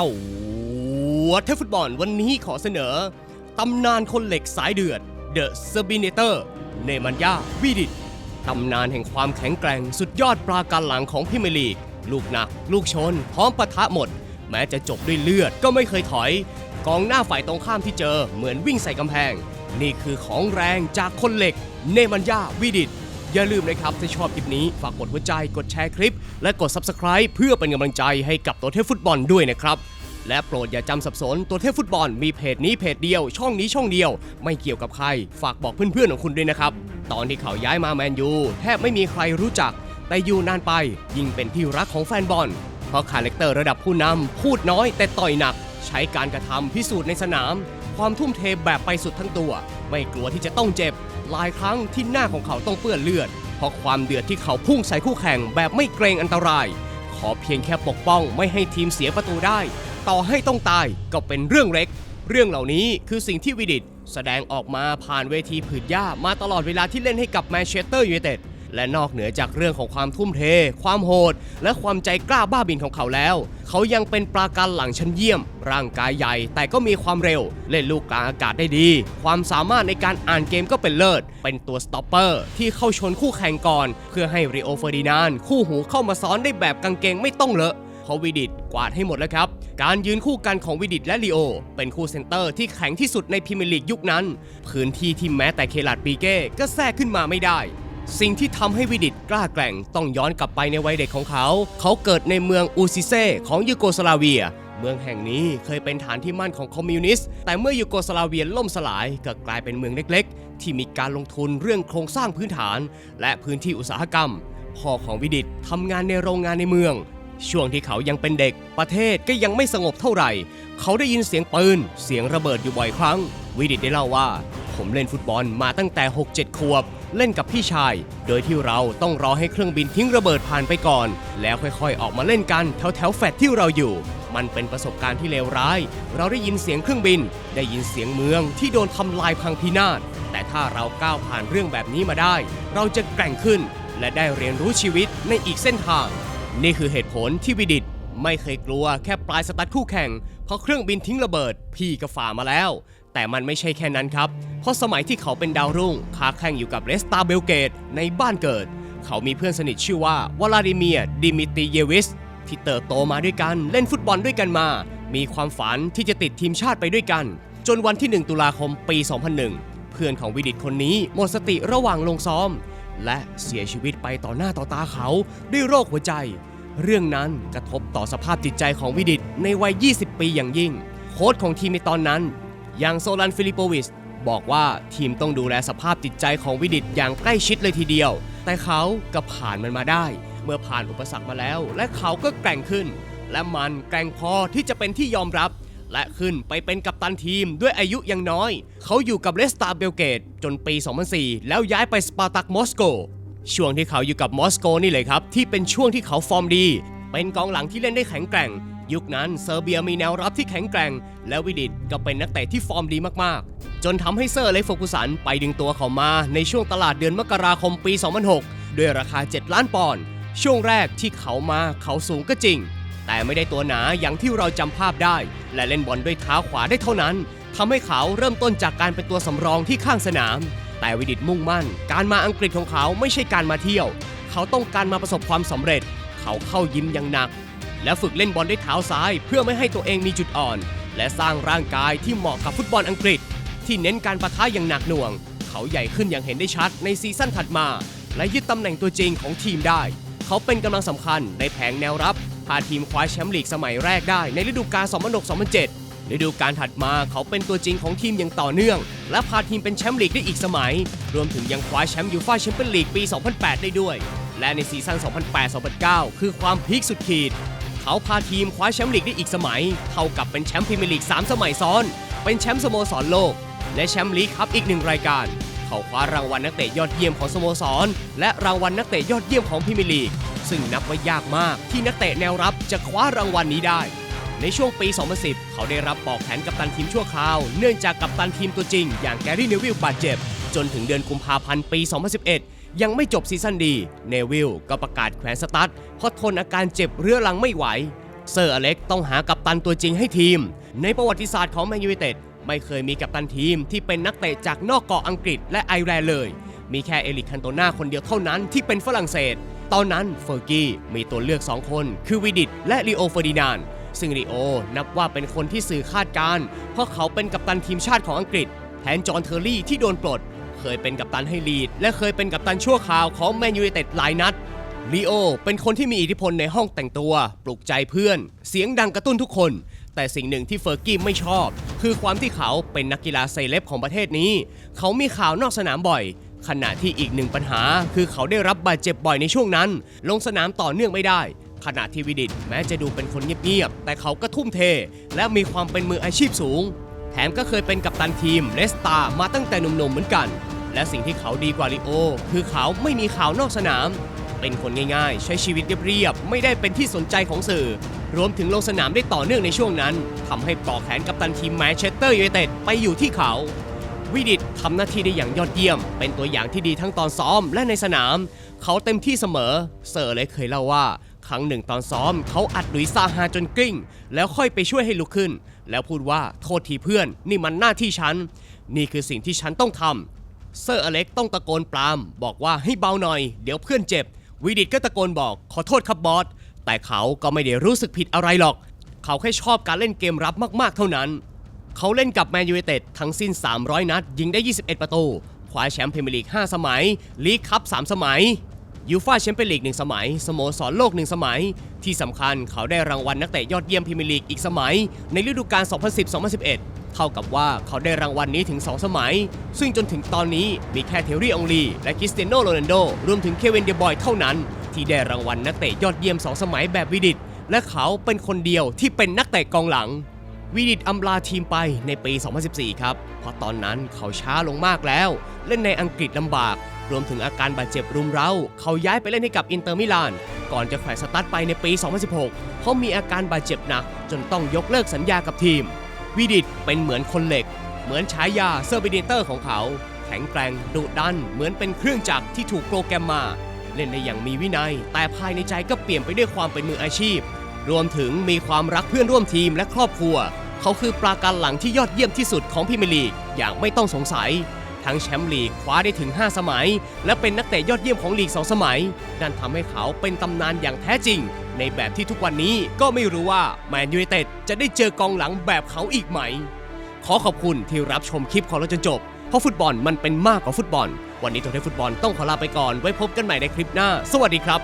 ตัวเทพฟุตบอลวันนี้ขอเสนอ ตำนานคนเหล็กสายเดือดเดอะเซบิเนเตอร์เนมันยาวิดิตตำนานแห่งความแข็งแกร่งสุดยอดปราการหลังของพิมลีก ลูกหนัก ลูกชน พร้อมปะทะหมด แม้จะจบด้วยเลือดก็ไม่เคยถอย กองหน้าฝ่ายตรงข้ามที่เจอเหมือนวิ่งใส่กำแพง นี่คือของแรงจากคนเหล็ก เนมันยาวิดิต อย่าลืมนะครับถ้าชอบคลิปนี้ฝากกดหัวใจกดแชร์คลิป และกด Subscribe เพื่อเป็นกำลังใจให้กับตัวเทพฟุตบอลด้วยนะครับและโปรดอย่าจำสับสนตัวเทพฟุตบอลมีเพจนี้เพจเดียว ช่องนี้ช่องเดียว ไม่เกี่ยวกับใคร ฝากบอกเพื่อนๆของคุณด้วยนะครับ ตอนที่เขาย้ายมาแมนยูแทบไม่มีใครรู้จัก แต่อยู่นานไปยิ่งเป็นที่รักของแฟนบอล เพราะคาแรคเตอร์ระดับผู้นำพูดน้อยแต่ต่อยหนัก ใช้การกระทำพิสูจน์ในสนาม ความทุ่มเทแบบไปสุดทั้งตัว ไม่กลัวที่จะต้องเจ็บ หลายครั้งที่หน้าของเขาต้องเปื้อนเลือด เพราะความเดือดที่เขาพุ่งใส่คู่แข่งแบบไม่เกรงอันตราย ขอเพียงแค่ปกป้องไม่ให้ทีมเสียประตูได้ ต่อให้ต้องตายก็เป็นเรื่องเล็ก เรื่องเหล่านี้คือสิ่งที่วิดิตแสดงออกมาผ่านเวทีผืนหญ้ามาตลอดเวลาที่เล่นให้กับแมนเชสเตอร์ยูไนเต็ด และนอกเหนือจากเรื่องของความทุ่มเท ความโหด และความใจกล้าบ้าบินของเขาแล้ว เขายังเป็นปราการหลังชั้นเยี่ยม ร่างกายใหญ่ แต่ก็มีความเร็ว เล่นลูกกลางอากาศได้ดี ความสามารถในการอ่านเกมก็เป็นเลิศ เป็นตัวสต็อปเปอร์ที่เข้าชนคู่แข่งก่อน เพื่อให้ริโอเฟอร์ดินานด์คู่หูเข้ามาซ้อนได้แบบกางเกงไม่ต้องเลอะเพราะวิดิตกวาดให้หมดแล้วครับ การยืนคู่กันของวิดิตและลีโอ เป็นคู่เซนเตอร์ที่แข็งที่สุดในพรีเมียร์ลีกยุคนั้น พื้นที่ที่แม้แต่เคลาดปีเก้ก็แทรกขึ้นมาไม่ได้ สิ่งที่ทำให้วิดิตกล้าแกร่งต้องย้อนกลับไปในวัยเด็กของเขา เขาเกิดในเมืองอูซิเซของยูโกสลาเวีย เมืองแห่งนี้เคยเป็นฐานที่มั่นของคอมมิวนิสต์ แต่เมื่อยูโกสลาเวียล่มสลายก็กลายเป็นเมืองเล็กๆ ที่มีการลงทุนเรื่องโครงสร้างพื้นฐาน และพื้นที่อุตสาหกรรม พ่อของวิดิตทำงานในโรงงานในเมือง ช่วงที่เขายังเป็นเด็ก ประเทศก็ยังไม่สงบเท่าไหร่ เขาได้ยินเสียงปืน เสียงระเบิดอยู่บ่อยครั้ง วิดิตได้เล่าว่า ผมเล่นฟุตบอลมาตั้งแต่ 6-7ขวบ เล่นกับพี่ชาย โดยที่เราต้องรอให้เครื่องบินทิ้งระเบิดผ่านไปก่อน แล้วค่อยๆ ออกมาเล่นกันแถวแถวแฟลตที่เราอยู่ มันเป็นประสบการณ์ที่เลวร้าย เราได้ยินเสียงเครื่องบิน ได้ยินเสียงเมืองที่โดนทำลายพังพินาศ แต่ถ้าเราก้าวผ่านเรื่องแบบนี้มาได้ เราจะแกร่งขึ้น และได้เรียนรู้ชีวิตในอีกเส้นทาง นี่คือเหตุผลที่วิดิตไม่เคยกลัวแค่ปลายสตาร์ทคู่แข่งเพราะเครื่องบินทิ้งระเบิด พี่ก็ฝ่ามาแล้ว แต่มันไม่ใช่แค่นั้นครับ เพราะสมัยที่เขาเป็นดาวรุ่งค้าแข่งอยู่กับเรสตาเบลเกตในบ้านเกิด เขามีเพื่อนสนิทชื่อว่าวลาดิเมียดิมิตรีเยวิสที่เติบโตมาด้วยกันเล่นฟุตบอลด้วยกันมา มีความฝันที่จะติดทีมชาติไปด้วยกัน จนวันที่ 1 ตุลาคมปี 2001 เพื่อนของวิดิตคนนี้หมดสติระหว่างลงซ้อม และเสียชีวิตไปต่อหน้าต่อตาเขาด้วยโรคหัวใจ เรื่องนั้นกระทบต่อสภาพจิตใจของวิดิตในวัย 20 ปีอย่างยิ่ง โค้ชของทีมในตอนนั้น อย่างโซลันฟิลิปโปวิชบอกว่าทีมต้องดูแลสภาพจิตใจของวิดิตอย่างใกล้ชิดเลยทีเดียว แต่เขาก็ผ่านมันมาได้ เมื่อผ่านอุปสรรคมาแล้ว และเขาก็แกร่งขึ้น และมันแกร่งพอที่จะเป็นที่ยอมรับ และขึ้นไปเป็นกัปตันทีมด้วยอายุยังน้อย เขาอยู่กับเลสตาเบลเกตจนปี 2004 แล้วย้ายไปสปาร์ตักมอสโก ช่วงที่เขาอยู่กับมอสโกนี่เลยครับที่เป็นช่วงที่เขาฟอร์มดี เป็นกองหลังที่เล่นได้แข็งแกร่ง ยุคนั้นเซอร์เบียมีแนวรับที่แข็งแกร่ง และวิดิตก็เป็นนักเตะที่ฟอร์มดีมากๆ จนทำให้เซอร์เล็กโฟกุสันไปดึงตัวเขามาในช่วงตลาดเดือนมกราคมปี 2006 ด้วยราคา 7 ล้านปอนด์ช่วงแรกที่เขามาเขาสูงก็จริง แต่ไม่ได้ตัวหนาอย่างที่เราจำภาพได้ และเล่นบอลด้วยเท้าขวาได้เท่านั้นทำให้เขาเริ่มต้นจากการเป็นตัวสำรองที่ข้างสนาม แต่วิดิตมุ่งมั่น การมาอังกฤษของเขาไม่ใช่การมาเที่ยว เขาต้องการมาประสบความสำเร็จ เขาเข้ายิมอย่างหนัก และฝึกเล่นบอลด้วยเท้าซ้ายเพื่อไม่ให้ตัวเองมีจุดอ่อน และสร้างร่างกายที่เหมาะกับฟุตบอลอังกฤษ ที่เน้นการประทะอย่างหนักหน่วง เขาใหญ่ขึ้นอย่างเห็นได้ชัดในซีซั่นถัดมา และยึดตำแหน่งตัวจริงของทีมได้ เขาเป็นกำลังสำคัญในแผงแนวรับพาทีมคว้าแชมป์ลีกสมัยแรกได้ในฤดูกาล2006-2007 ฤดูกาลถัดมาเขาเป็นตัวจริงของทีมอย่างต่อเนื่อง และพาทีมเป็นแชมป์ลีกได้อีกสมัย รวมถึงยังคว้าแชมป์ยูฟ่าแชมเปี้ยนลีกปี 2008 ได้ด้วย และในซีซั่น2008-2009 คือความพีคสุดขีด เขาพาทีมคว้าแชมป์ลีกได้อีกสมัย เท่ากับเป็นแชมป์พรีเมียร์ลีก 3 สมัยซ้อน เป็นแชมป์สโมสรโลก และแชมป์ลีกครับอีกหนึ่งรายการ เขาคว้ารางวัลนักเตะยอดเยี่ยมของสโมสร และรางวัลนักเตะยอดเยี่ยมของพรีเมียร์ลีก ซึ่งนับว่ายากมากที่นักเตะแนวรับจะคว้ารางวัลนี้ได้ ในช่วงปี 2010 เขาได้รับปอกแขนกัปตันทีมชั่วคราว เนื่องจากกัปตันทีมตัวจริง อย่างแกรี่เนวิลบาดเจ็บ จนถึงเดือนกุมภาพันธ์ปี 2011 ยังไม่จบซีซั่นดี เนวิลก็ประกาศแขวนสตาร์ทเพราะทนอาการเจ็บเรื้อรังไม่ไหว เซอร์อเล็กต้องหากัปตันตัวจริงให้ทีม ในประวัติศาสตร์ของแมนยูไนเต็ดไม่เคยมีกัปตันทีมที่เป็นนักเตะจากนอกเกาะอังกฤษและไอร์แลนด์เลย มีแค่เอลิกคันโตนาคนเดียวเท่านั้นที่เป็นฝรั่งเศส ตอนนั้นเฟอร์กี้มีตัวเลือก 2 คน คือวิดิตและลีโอเฟอร์ดินานซึ่งลีโอนับว่าเป็นคนที่สื่อคาดการ์เพราะเขาเป็นกัปตันทีมชาติของอังกฤษ แทนจอห์นเทอร์รี่ที่โดนปลด เคยเป็นกัปตันให้ลีด และเคยเป็นกัปตันชั่วคราวของแมนยูไนเต็ดหลายนัดลีโอเป็นคนที่มีอิทธิพลในห้องแต่งตัว ปลุกใจเพื่อน เสียงดังกระตุ้นทุกคน แต่สิ่งหนึ่งที่เฟอร์กี้ไม่ชอบ คือความที่เขาเป็นนักกีฬาเซเลบของประเทศนี้ เขามีข่าวนอกสนามบ่อย ขณะที่อีกหนึ่งปัญหา คือเขาได้รับบาดเจ็บบ่อยในช่วงนั้น ลงสนามต่อเนื่องไม่ได้ ขณะที่วิดิตแม้จะดูเป็นคนเงียบๆแต่เขาก็ทุ่มเท และมีความเป็นมืออาชีพสูง แถมก็เคยเป็นกัปตันทีมเลสตามาตั้งแต่หนุ่มๆเหมือนกัน และสิ่งที่เขาดีกว่าลิโอ คือเขาไม่มีข่าวนอกสนาม เป็นคนง่ายๆ ใช้ชีวิตเรียบๆ ไม่ได้เป็นที่สนใจของสื่อ รวมถึงลงสนามได้ต่อเนื่องในช่วงนั้นทำให้ปลอกแขนกัปตันทีมแมนเชสเตอร์ยูไนเต็ดไปอยู่ที่เขาวิดิตทำหน้าที่ได้อย่างยอดเยี่ยม เป็นตัวอย่างที่ดีทั้งตอนซ้อมและในสนาม เขาเต็มที่เสมอ เซอร์เลยเคยเล่าว่า ครั้งหนึ่งตอนซ้อม เขาอัดหลุยซาฮาจนกลิ้ง แล้วค่อยไปช่วยให้ลุกขึ้น แล้วพูดว่าโทษทีเพื่อน นี่มันหน้าที่ฉัน นี่คือสิ่งที่ฉันต้องทำ เซอร์อเล็กต้องตะโกนปราม บอกว่าให้เบาหน่อย เดี๋ยวเพื่อนเจ็บ วิดิตก็ตะโกนบอกขอโทษครับบอส แต่เขาก็ไม่ได้รู้สึกผิดอะไรหรอก เขาแค่ชอบการเล่นเกมรับมากๆเท่านั้น เขาเล่นกับแมนยูไนเต็ดทั้งสิ้น 300 นัด ยิงได้ 21 ประตูคว้าแชมป์พรีเมียร์ลีก 5 สมัย ลีกคัพ 3 สมัยยูฟ่าแชมเปี้ยนลีก1สมัย สโมสรโลก1สมัย ที่สำคัญเขาได้รางวัลนักเตะยอดเยี่ยมพรีเมียร์ลีกอีกสมัย ในฤดูกาล 2010-2011 เท่ากับว่าเขาได้รางวัลนี้ถึง 2 สมัย ซึ่งจนถึงตอนนี้มีแค่เทอรี่องลี และคริสเตียโนโรนัลโด รวมถึงเควินเดบอยเท่านั้น ที่ได้รางวัลนักเตะยอดเยี่ยม 2 สมัยแบบวิดิต และเขาเป็นคนเดียวที่เป็นนักเตะกองหลัง วิดิตอำลาทีมไปในปี 2014 ครับ เพราะตอนนั้นเขาช้าลงมากแล้ว เล่นในอังกฤษลำบาก รวมถึงอาการบาดเจ็บรุมเร้า เขาย้ายไปเล่นให้กับอินเตอร์มิลานก่อนจะแขวนสตาร์ทไปในปี 2016 เพราะมีอาการบาดเจ็บหนักจนต้องยกเลิกสัญญากับทีม วิดิตเป็นเหมือนคนเหล็ก เหมือนฉายาเซอร์บิเนเตอร์ของเขา แข็งแกร่งดุดัน เหมือนเป็นเครื่องจักรที่ถูกโปรแกรมมา เล่นได้อย่างมีวินัย แต่ภายในใจก็เปลี่ยนไปด้วยความเป็นมืออาชีพ รวมถึงมีความรักเพื่อนร่วมทีมและครอบครัว เขาคือปราการหลังที่ยอดเยี่ยมที่สุดของพรีเมียร์ลีกอย่างไม่ต้องสงสัยทั้งแชมป์ลีกคว้าได้ถึง 5 สมัย และเป็นนักเตะยอดเยี่ยมของลีก 2 สมัย นั่นทำให้เขาเป็นตำนานอย่างแท้จริง ในแบบที่ทุกวันนี้ก็ไม่รู้ว่าแมนยูไนเต็ดจะได้เจอกองหลังแบบเขาอีกไหม ขอขอบคุณที่รับชมคลิปของเราจนจบ เพราะฟุตบอลมันเป็นมากกว่าฟุตบอล วันนี้ตัวเทฟุตบอลต้องขอลาไปก่อนไว้พบกันใหม่ในคลิปหน้า สวัสดีครับ